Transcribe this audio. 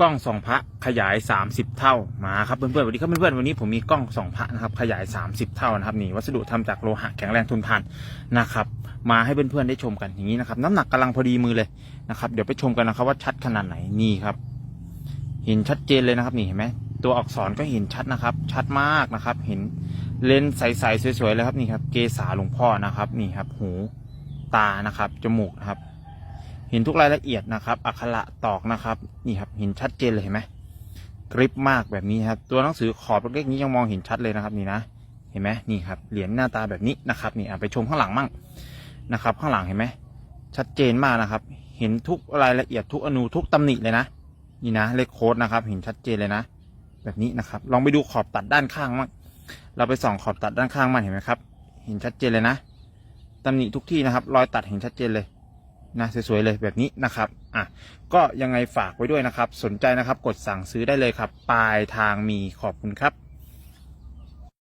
กล้องส่องพระขยาย 30 เท่ามาครับเพื่อนๆวัสดีครับเพื่อนๆวันนี้ผมมีกล้องส่องพระนะครับขยาย 30 เท่านะครับนี่วัสดุทำจากโลหะแข็งแรงทนทานนะครับมาให้เพื่อนๆได้ชมกันอย่างนี้นะครับน้ำหนักกำลังพอดีมือเลยนะครับเดี๋ยวไปชมกันนะครับว่าชัดขนาดไหนนี่ครับเห็นชัดเจนเลยนะครับนี่เห็นไหมตัวอักษรก็เห็นชัดนะครับ ชัดมากนะครับ เห็นเลนส์ใสๆสวยๆเลยครับนี่ครับเกษาหลวงพ่อนะครับ นี่ครับ หูตานะครับจมูกนะครับ เห็นทุกรายละเอียดนะครับอักขระตอกนะครับนี่ครับเห็นชัดเจนเลยเห็นไหมกริปมากแบบนี้ครับ ตัวหนังสือขอบเล็กๆนี้ยังมองเห็นชัดเลยนะครับนี่นะเห็นไหมนี่ครับเหรียญหน้าตาแบบนี้นะครับนี่ไปชมข้างหลังมั่งนะครับ ข้างหลังเห็นไหมชัดเจนมากนะครับ เห็นทุกรายละเอียดทุกอนูทุกตำหนิเลยนะนี่นะเลขโค้ดนะครับ เห็นชัดเจนเลยนะ แบบนี้นะครับ ลองไปดูขอบตัดด้านข้างมั่งเราไปส่องขอบตัดด้านข้างมันเห็นไหมครับ เห็นชัดเจนเลยนะตำหนิทุกที่นะครับ รอยตัดเห็นชัดเจนเลย นะสวยๆเลยแบบนี้นะครับอะก็ยังไงฝากไว้ด้วยนะครับ สนใจนะครับกดสั่งซื้อได้เลยครับ ปลายทางมีขอบคุณครับ